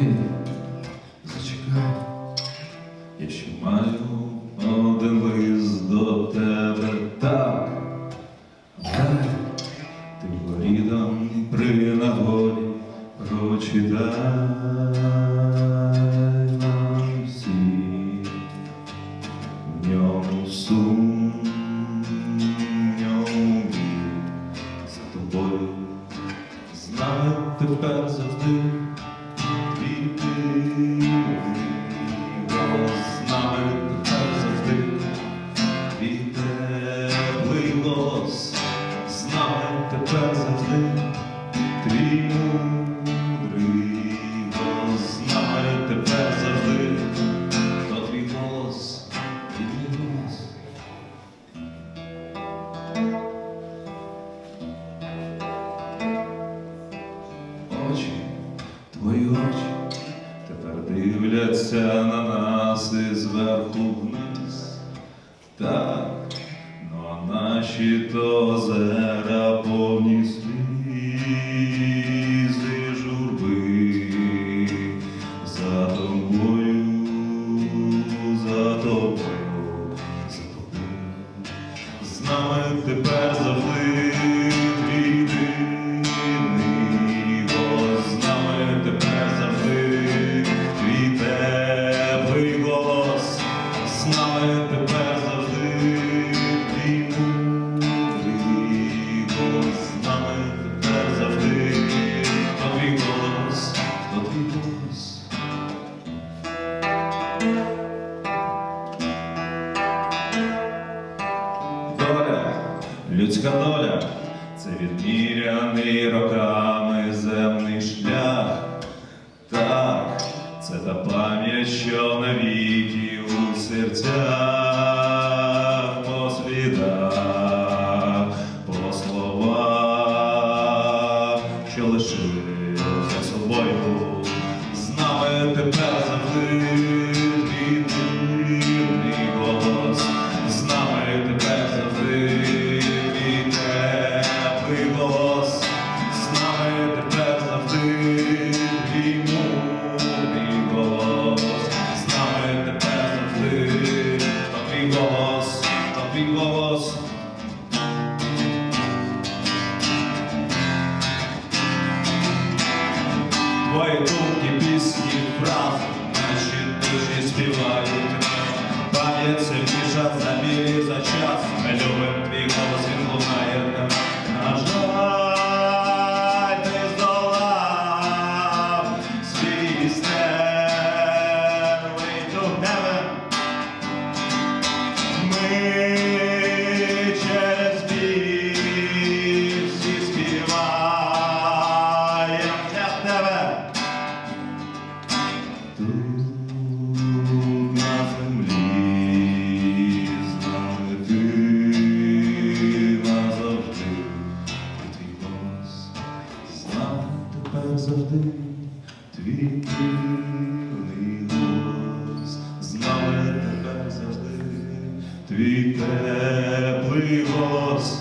Ей, зачекай, я ще маю один лист до тебе так. Дай, ти горідом при нагоді прочитай нам всі. В ньому сум, тепер завжди твій мудрий голос, з нами тепер завжди, то твій голос, і твій голос. Очі, твої очі тепер дивляться на нас і зверху вниз. Так, ну а наші то озера нами тепер завжди людська доля, це відміряний роками земний шлях. Так, це та пам'ять, що навіки у серцях, по слідах, по словах, що лишився собою, з нами тепер завжди завжди, твій дивний голос з нами тепер завжди, твій теплий голос.